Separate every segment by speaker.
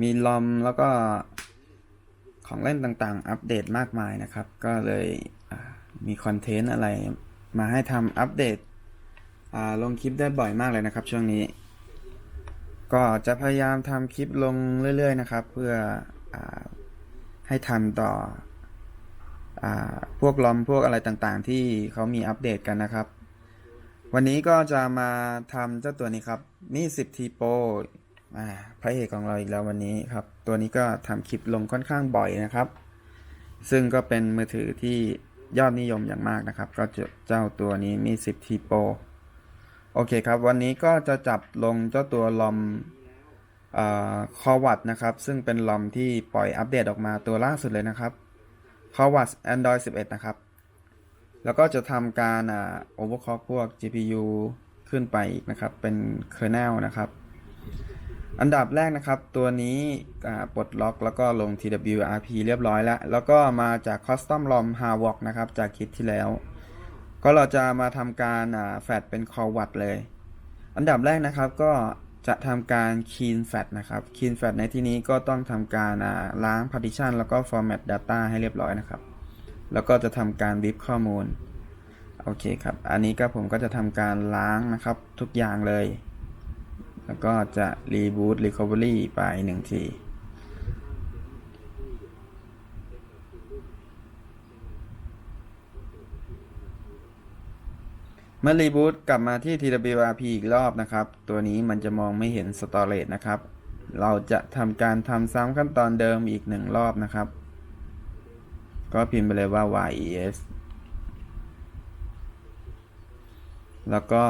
Speaker 1: มีลอมแล้วก็ของเล่นต่างๆ อัปเดตมากมายนะครับ ก็เลยมีคอนเทนต์อะไรมาให้ทำอัปเดตลงคลิปได้บ่อยมากเลยนะครับ ช่วงนี้ ก็จะพยายามทำคลิปลงเรื่อย ๆ นะครับ เพื่ออให้ทันต่ออพวกลอมพวกอะไรต่างๆ ที่เขามีอัปเดตกันนะครับ วันนี้ก็จะมาทำเจ้าตัวนี้ครับ นี่ 10 T Pro อ่าพระเอกของเราอีกแล้ววันนี้ครับ ตัวนี้ก็ทำคลิปลงค่อนข้างบ่อยนะครับ ซึ่งก็เป็นมือถือที่ยอดนิยมอย่างมากนะครับ ก็เจ้าตัวนี้มี 10 T Pro โอเคครับ วันนี้ก็จะจับลงเจ้าตัวลอมคอวัตนะครับ ซึ่งเป็นลอมที่ปล่อยอัปเดตออกมาตัวล่าสุดเลยนะครับคอวัต Android 11 นะครับ แล้วก็จะทำการโอ่า overclock พวก GPU ขึ้นไปนะครับ เป็น kernel นะครับ อันดับแรกนะครับ ตัวนี้ปลดล็อกแล้วก็ลง TWRP เรียบร้อยแล้ว แล้วก็มาจาก Custom ROM h a r w a l k นะครับ จากคลิปที่แล้ว ก็เราจะมาทำการแฟดเป็น Core Watt เลย อันดับแรกนะครับก็จะทำการ clean fat นะครับ clean fat ในที่นี้ก็ต้องทำการล้าง partition แล้วก็ format data ให้เรียบร้อยนะครับ แล้วก็จะทำการวิบข้อมูล โอเคครับ อันนี้ก็ผมก็จะทำการล้างนะครับทุกอย่างเลย แล้วก็จะ reboot recovery ไปหนึ่งที เมื่อรีบูตกลับมาที่ TWRP อีกรอบนะครับ ตัวนี้มันจะมองไม่เห็น storage นะครับ เราจะทำการทำซ้ำขั้นตอนเดิมอีกหนึ่งรอบนะครับ ก็พิมพ์ไปเลยว่า yes แล้วก็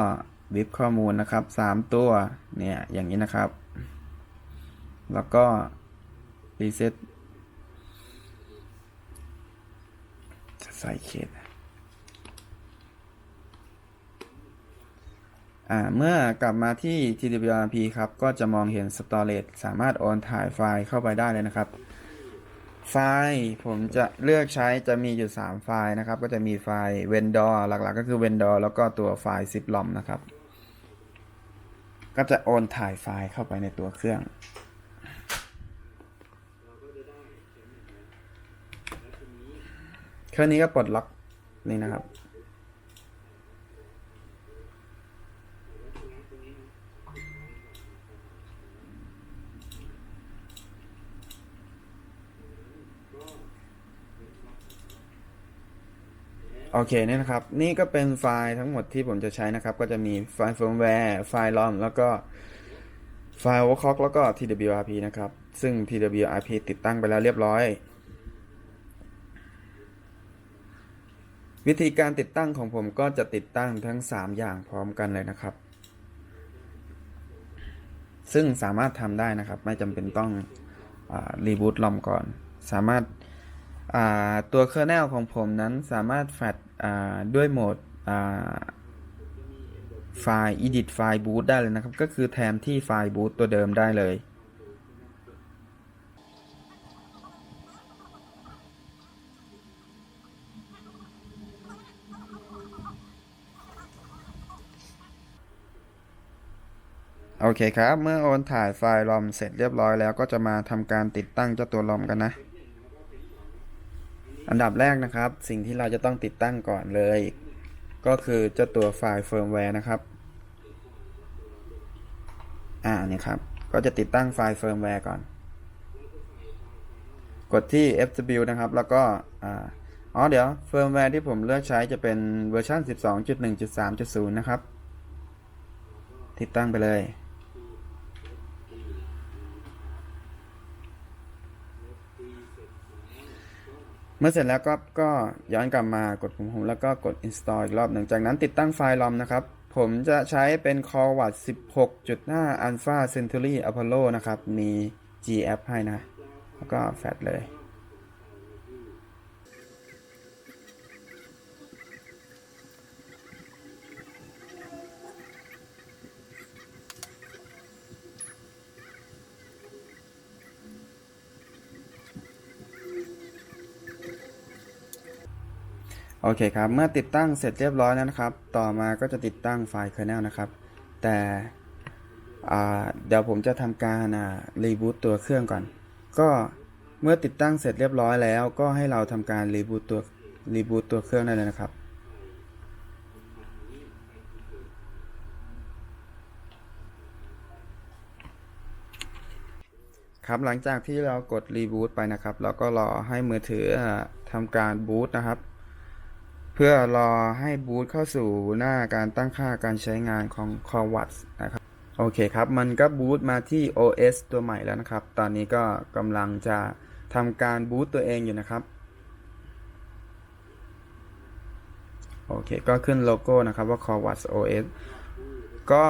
Speaker 1: วิบข้อมูลนะครับ 3 ตัว เนี่ย อย่างนี้นะครับ แล้วก็ reset จะใส่เคสอ่าเมื่อกลับมาที่ TWRP ครับ ก็จะมองเห็น Storage สามารถโอนถ่ายไฟล์เข้าไปได้เลยนะครับ ไฟล์ผมจะเลือกใช้จะมีอยู่ 3 ไฟล์นะครับ ก็จะมีไฟล์ vendor หลักๆ ก็คือ vendor แล้วก็ตัวไฟล์ zip rom นะครับ ก็จะโอนถ่ายไฟล์เข้าไปในตัวเครื่อง เครื่องนี้ก็ปลดล็อกนี่นะครับ โอเคเนี่ยนะครับนี่ก็เป็นไฟล์ทั้งหมดที่ผมจะใช้นะครับ ก็จะมีไฟล์ firmware ไฟล์ ROM แล้วก็ไฟล์ overclock แล้วก็ TWRP นะครับ ซึ่ง TWRP ติดตั้งไปแล้วเรียบร้อย วิธีการติดตั้งของผมก็จะติดตั้งทั้ง 3 อย่างพร้อมกันเลยนะครับ ซึ่งสามารถทำได้นะครับ ไม่จำเป็นต้องรีบูตลอมก่อน สามารถ ตัวเคอร์เนลของผมนั้นสามารถแฟลชด้วยโหมดไฟล์ edit ไฟล์ boot ได้เลยนะครับ ก็คือแทนที่ไฟล์ boot ตัวเดิมได้เลย โอเคครับ เมื่อโอนถ่ายไฟล์ ROM เสร็จเรียบร้อยแล้วก็จะมาทำการติดตั้งเจ้าตัว ROM กันนะ อันดับแรกนะครับ สิ่งที่เราจะต้องติดตั้งก่อนเลย ก็คือเจ้าตัวไฟล์เฟิร์มแวร์นะครับ อ่านี่ครับ ก็จะติดตั้งไฟล์เฟิร์มแวร์ก่อน กดที่ FW นะครับ แล้วก็อ่าอ๋อเดี๋ยวเฟิร์มแวร์ที่ผมเลือกใช้จะเป็นเวอร์ชัน12.1.3.0 นะครับ ติดตั้งไปเลย เมื่อเสร็จแล้วก็ก็ย้อนกลับมากดปุ่มโฮมแล้วก็กด install อีกรอบหนึ่งจากนั้นติดตั้งไฟล์ ROM นะครับ ผมจะใช้เป็น Core w a t 16.5 Alpha Century Apollo นะครับ มี GF ให้นะ แล้วก็แฟลชเลย โอเคครับ เมื่อติดตั้งเสร็จเรียบร้อยแล้วนะครับ ต่อมาก็จะติดตั้งไฟล์ kernel นะครับ แต่เดี๋ยวผมจะทำการรีบูตตัวเครื่องก่อน ก็เมื่อติดตั้งเสร็จเรียบร้อยแล้ว ก็ให้เราทำการรีบูตตัวรีบูตตัวเครื่องได้เลยนะครับครับหลังจากที่เรากดรีบูตไปนะครับเราก็รอให้มือถือทำการบูตนะครับ พื่อรอให้บูตเข้าสู่หน้าการตั้งค่าการใช้งานของ c o v a t นะครับโอเคครับ มันก็บูตมาที่ OS ตัวใหม่แล้วนะครับ ตอนนี้ก็กำลังจะทำการบูตตัวเองอยู่นะครับ โอเค ก็ขึ้นโลโก้นะครับว่า c o v a t OS ก็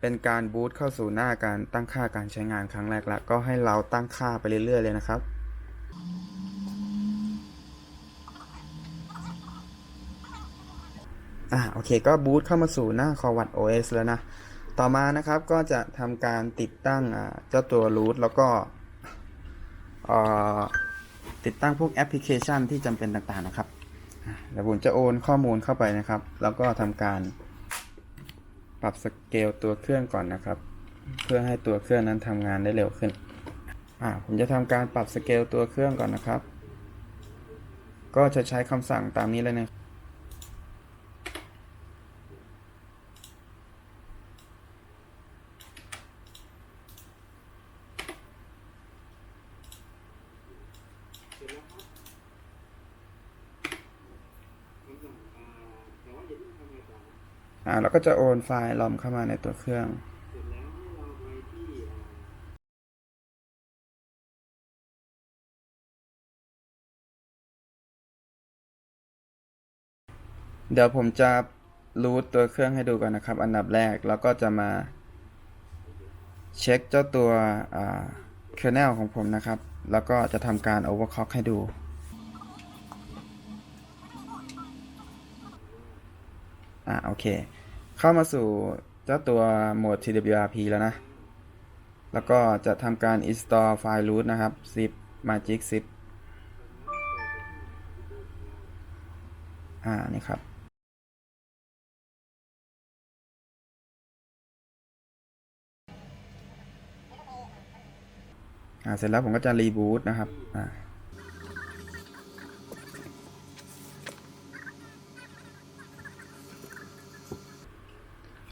Speaker 1: เป็นการบูตเข้าสู่หน้าการตั้งค่าการใช้งานครั้งแรกแล้ว ก็ให้เราตั้งค่าไปเรื่อยๆเลยนะครับ อ่าโอเคก็บูตเข้ามาสู่หน้า c o v a t OS แล้วนะ ต่อมานะครับก็จะทำการติดตั้งเจ้าตัว root แล้วก็ติดตั้งพวกแอปพลิเคชันที่จำเป็นต่างๆนะครับเดี๋ยวผมจะโอนข้อมูลเข้าไปนะครับ แล้วก็ทำการปรับสเกลตัวเครื่องก่อนนะครับ เพื่อให้ตัวเครื่องนั้นทำงานได้เร็วขึ้นอ่าผมจะทำการปรับสเกลตัวเครื่องก่อนนะครับ ก็จะใช้คำสั่งตามนี้เลยนะ ก็จะโอนไฟล์ลอมเข้ามาในตัวเครื่องเดี๋ยวผมจะรูทตัวเครื่องให้ดูก่อนนะครับ อันดับแรกแล้วก็จะมา เช็คเจ้าตัวอ่า kernel ของผมนะครับ แล้วก็จะทำการ overclock ให้ดู อ่าโอเค เข้ามาสู่เจ้าตัวโหมด TWRP แล้วนะ แล้วก็จะทำการ install ไฟล์ root นะครับ zip magic zip อ่า นี่ครับอ่าเสร็จแล้วผมก็จะรีบูตนะครับอ่า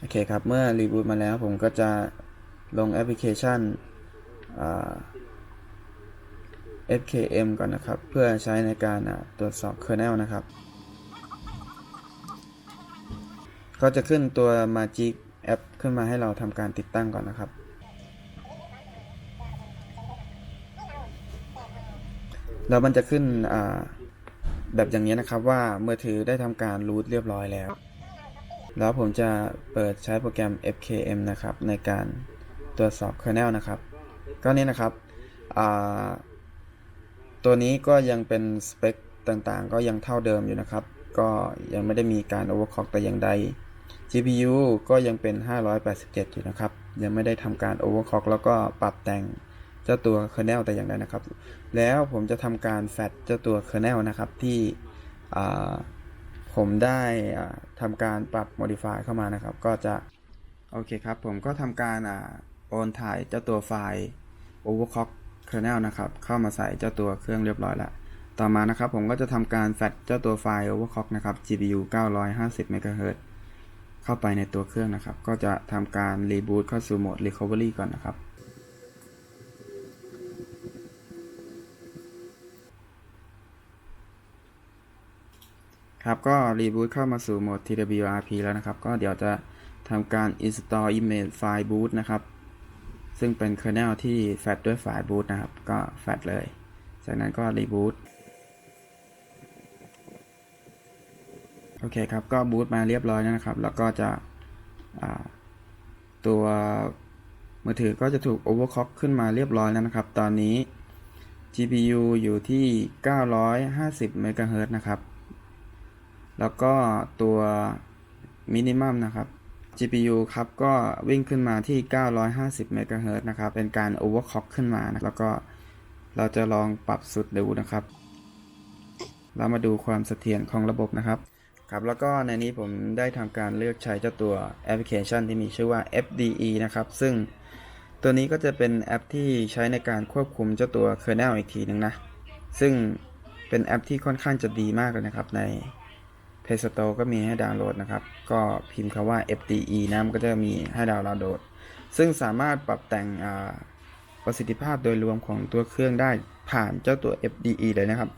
Speaker 1: โอ เคครับเมื่อรีบูตมาแล้วผมก็จะลงแอปพลิเคชัน fkm ก่อนนะครับ เพื่อใช้ในการตรวจสอบ kernel นะครับ ก็จะขึ้นตัว Magic App ขึ้นมาให้เราทำการติดตั้งก่อนนะครับ แล้วมันจะขึ้นแบบอย่างนี้นะครับว่ามือถือได้ทำการรูทเรียบร้อยแล้ว แล้วผมจะเปิดใช้โปรแกรม FKM นะครับ ในการตรวจสอบ kernel นะครับ ก็นี่นะครับตัวนี้ก็ยังเป็นสเปคต่างๆ ก็ยังเท่าเดิมอยู่นะครับ ก็ยังไม่ได้มีการ overclock แต่อย่างใด GPU ก็ยังเป็น 587 อยู่นะครับ ยังไม่ได้ทำการ overclock แล้วก็ปรับแต่งเจ้าตัว kernel แต่อย่างใดนะครับ แล้วผมจะทำการแฟดเจ้าตัว kernel นะครับที่ ผมได้ทำการปรับ modify เข้ามานะครับ ก็จะ โอเคครับ ผมก็ทำการอ่าโอนถ่ายเจ้าตัวไฟล์ overclock kernel นะครับ เข้ามาใส่เจ้าตัวเครื่องเรียบร้อยแล้ว ต่อมานะครับ ผมก็จะทำการแฟดเจ้าตัวไฟล์ overclock นะครับ GPU 950 MHz เข้าไปในตัวเครื่องนะครับ ก็จะทำการ reboot เข้าสู่โหมด recovery ก่อนนะครับ ครับก็รีบูตเข้ามาสู่โหมด TWRP แล้วนะครับ ก็เดี๋ยวจะทำการ install image file boot นะครับ ซึ่งเป็น kernel ที่แฟดด้วยไฟล์ boot นะครับ ก็แฟดเลย จากนั้นก็รีบูตโอเคครับ ก็บูตมาเรียบร้อยแล้วนะครับ แล้วก็จะตัวมือถือก็จะถูก overclock ขึ้นมาเรียบร้อยแล้วนะครับ ตอนนี้ GPU อยู่ที่ 950 MHz นะครับ แล้วก็ตัวมินิมัมนะครับ GPU ครับก็วิ่งขึ้นมาที่ 950 MHz นะครับ เป็นการ overclock ขึ้นมานะแล้วก็เราจะลองปรับสุดดูนะครับ เรามาดูความเสถียรของระบบนะครับครับแล้วก็ในนี้ผมได้ทำการเลือกใช้เจ้าตัวแอปพลิเคชันที่มีชื่อว่า FDE นะครับ ซึ่งตัวนี้ก็จะเป็นแอปที่ใช้ในการควบคุมเจ้าตัว kernel อีกทีหนึ่งนะ ซึ่งเป็นแอปที่ค่อนข้างจะดีมากเลยนะครับใน Play Store ก็มีให้ดาวน์โหลดนะครับ ก็พิมพ์คำว่า FDE นะมันก็จะมีให้ดาวน์โหลด ซึ่งสามารถปรับแต่งประสิทธิภาพโดยรวมของตัวเครื่องได้ผ่านเจ้าตัว FDE เลยนะครับ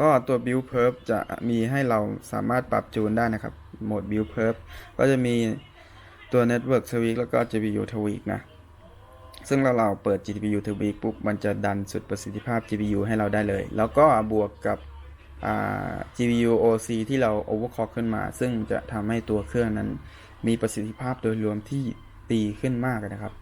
Speaker 1: ก็ตัว Build Perf จะมีให้เราสามารถปรับจูนได้นะครับ โหมด Build Perf ก็จะมีตัว Network Tweak แล้วก็ GPU Tweak นะ ซึ่งเราเราเปิด GPU Tweak ปุ๊บ มันจะดันสุดประสิทธิภาพ GPU ให้เราได้เลย แล้วก็บวกกับ GPU OC ที่เรา overclock ขึ้นมา ซึ่งจะทำให้ตัวเครื่องนั้นมีประสิทธิภาพโดยรวมที่ดีขึ้นมากนะครับ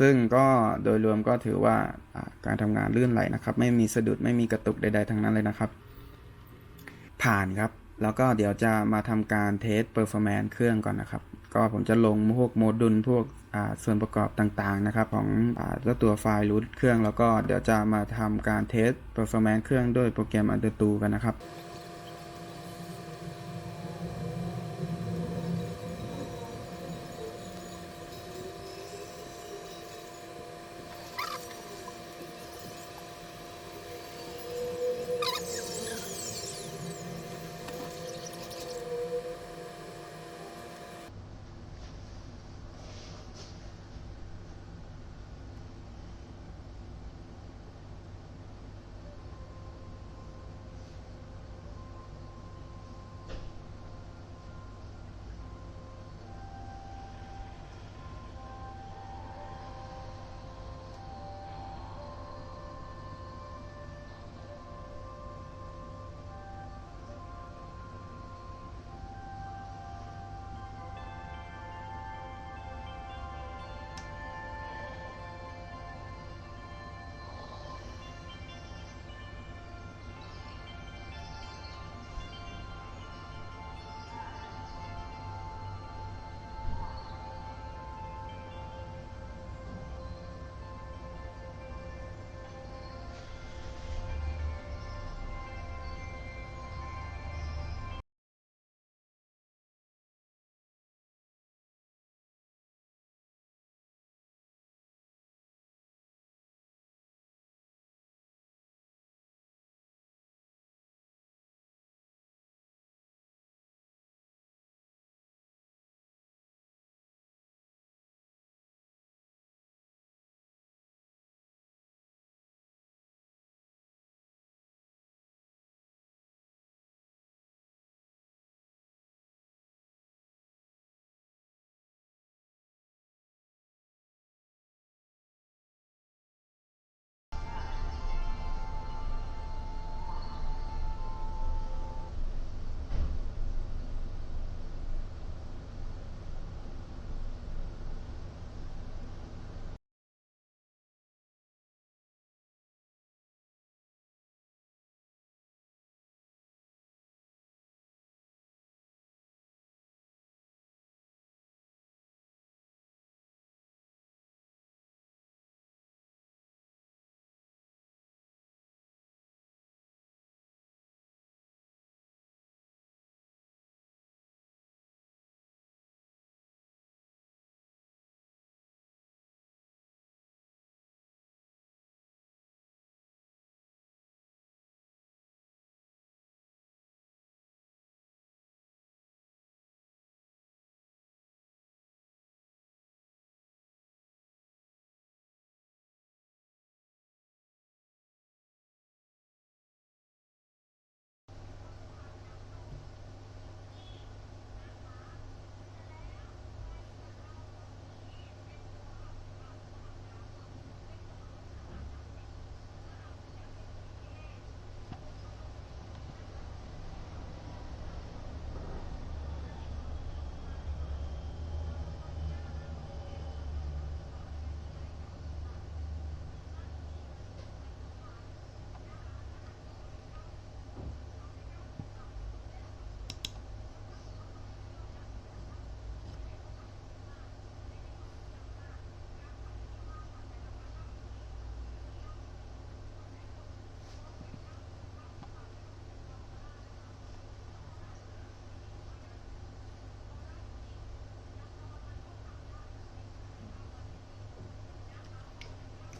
Speaker 1: ซึ่งก็โดยรวมก็ถือว่าอ่าการทำงานลื่นไหลนะครับ ไม่มีสะดุดไม่มีกระตุกใด ๆ ทั้งนั้นเลยนะครับ ผ่านครับ แล้วก็เดี๋ยวจะมาทำการเทสเปอร์ฟอร์แมนซ์เครื่องก่อนนะครับ ก็ผมจะลงพวกโมดูลพวกส่วนประกอบต่างๆนะครับของอเจ้าตัวไฟล์รูทเครื่องแล้วก็เดี๋ยวจะมาทำการเทสเปอร์ฟอร์แมนซ์เครื่องด้วยโปรแกรม Undertow กันนะครับ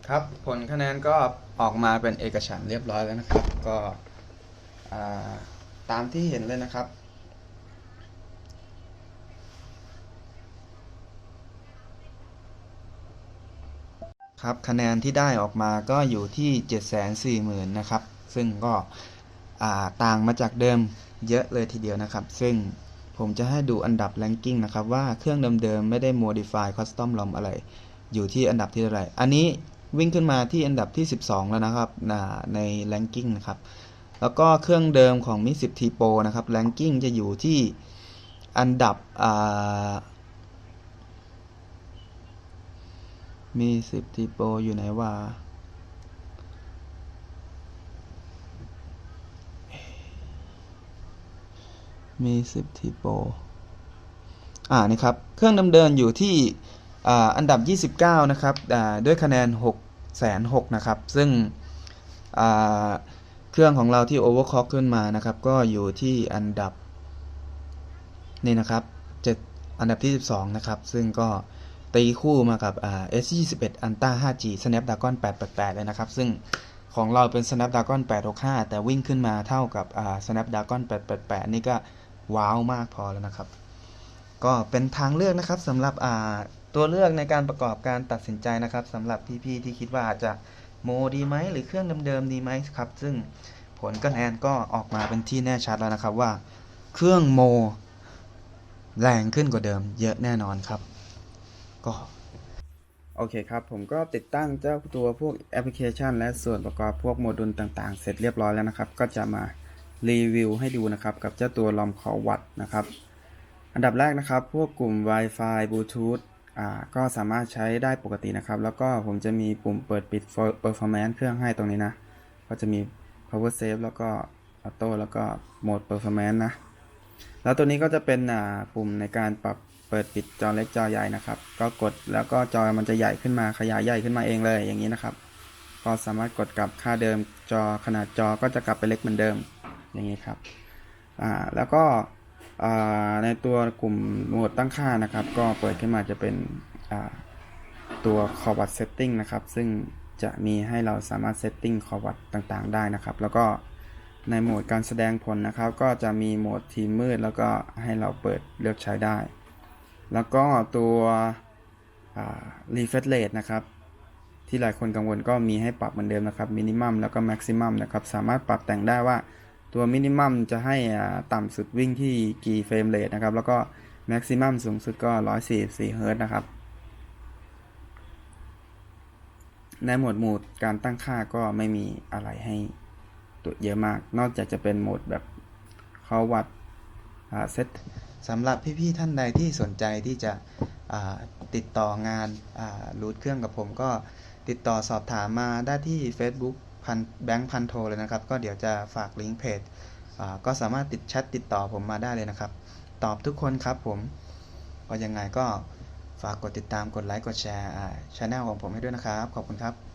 Speaker 2: ค
Speaker 1: รับผลคะแนนก็ออกมาเป็นเอกฉันเรียบร้อยแล้วนะครับ ก็ตามที่เห็นเลยนะครับครับคะแนนที่ได้ออกมาก็อยู่ที่ 740,000นะครับ ซึ่งก็ต่างมาจากเดิมเยอะเลยทีเดียวนะครับ ซึ่งผมจะให้ดูอันดับ ranking นะครับ ว่าเครื่องเดิมๆ ไม่ได้ modify custom ROM อะไร อยู่ที่อันดับที่เท่าไหร่ อันนี้ วิ่งขึ้นมาที่อันดับที่ 12 แล้วนะครับใน ranking นะครับ แล้วก็เครื่องเดิมของ Mi 10 T Pro นะครับ ranking จะอยู่ที่อันดับมี10 T Pro อยู่ไหนวะมี10 T Pro อ่านี่ครับ เครื่องดำเดินอยู่ที่อ่าอันดับ 29 นะครับด้วยคะแนน 6 6 0 0 0นะครับ ซึ่งเครื่องของเราที่ overclock ขึ้นมานะครับ ก็อยู่ที่อันดับนี่นะครับ7อันดับที่ 12 นะครับ ซึ่งก็ตีคู่มากับอ่า S21 Ultra 5G Snapdragon 888 เลยนะครับ ซึ่งของเราเป็น Snapdragon 865 แต่วิ่งขึ้นมาเท่ากับ Snapdragon 888 นี่ก็ว้าวมากพอแล้วนะครับ ก็เป็นทางเลือกนะครับสำหรับ ตัวเลือกในการประกอบการตัดสินใจนะครับสำหรับพี่ๆที่คิดว่าอาจจะโมดีไหมหรือเครื่องเดิมๆดีไหมครับ ซึ่งผลคะแนนก็ออกมาเป็นที่แน่ชัดแล้วนะครับว่า เครื่องโม แรงขึ้นกว่าเดิม เยอะแน่นอนครับ ก็โอเคครับ ผมก็ติดตั้งเจ้าตัวพวกแอปพลิเคชัน และส่วนประกอบพวกโมดูลต่างๆ เสร็จเรียบร้อยแล้วนะครับ ก็จะมารีวิวให้ดูนะครับกับเจ้าตัวลอมคอวัตนะครับ อันดับแรกนะครับ พวกกลุ่ม Wi-Fi Bluetooth ก็สามารถใช้ได้ปกตินะครับ แล้วก็ผมจะมีปุ่มเปิดปิด performance เครื่องให้ตรงนี้นะ ก็จะมี power save แล้วก็ auto แล้วก็โหมด performance นะ แล้วตัวนี้ก็จะเป็นปุ่มในการปรับเปิดปิดจอเล็กจอใหญ่นะครับ ก็กดแล้วก็จอมันจะใหญ่ขึ้นมาขยายใหญ่ขึ้นมาเองเลยอย่างนี้นะครับ ก็สามารถกดกลับค่าเดิมจอขนาดจอก็จะกลับไปเล็กเหมือนเดิมอย่างนี้ครับ อ่า แล้วก็ ในตัวกลุ่มโหมดตั้งค่านะครับ ก็เปิดขึ้นมาจะเป็นตัว c o r w a t setting นะครับ ซึ่งจะมีให้เราสามารถ setting c o r w a t ต่างๆ ได้นะครับ แล้วก็ในโหมดการแสดงผลนะครับ ก็จะมีโหมดทีมมืด แล้วก็ให้เราเปิดเลือกใช้ได้ แล้วก็ตัว refresh rate นะครับ ที่หลายคนกังวลก็มีให้ปรับเหมือนเดิมนะครับ minimum แล้วก็ maximum นะครับ สามารถปรับแต่งได้ว่า ตัว minimum จะให้ต่ำสุดวิ่งที่กี่เฟรมเรทนะครับ แล้วก็ maximum สูงสุดก็ 144เฮิร์ตซ์นะครับ ในหมวดหมู่การตั้งค่าก็ไม่มีอะไรให้ตัวเยอะมาก นอกจากจะเป็นโหมดแบบเขาวัดเซตสำหรับพี่ๆท่านใดที่สนใจที่จะติดต่องานรูทเครื่องกับผมก็ติดต่อสอบถามมาได้ที่ Facebook พันแบงค์พันโทเลยนะครับ ก็เดี๋ยวจะฝากลิงก์เพจก็สามารถติดแชทติดต่อผมมาได้เลยนะครับ ตอบทุกคนครับผมก็ยังไงก็ฝากกดติดตามกดไลค์กดแชร์ช่องของผมให้ด้วยนะครับ ขอบคุณครับ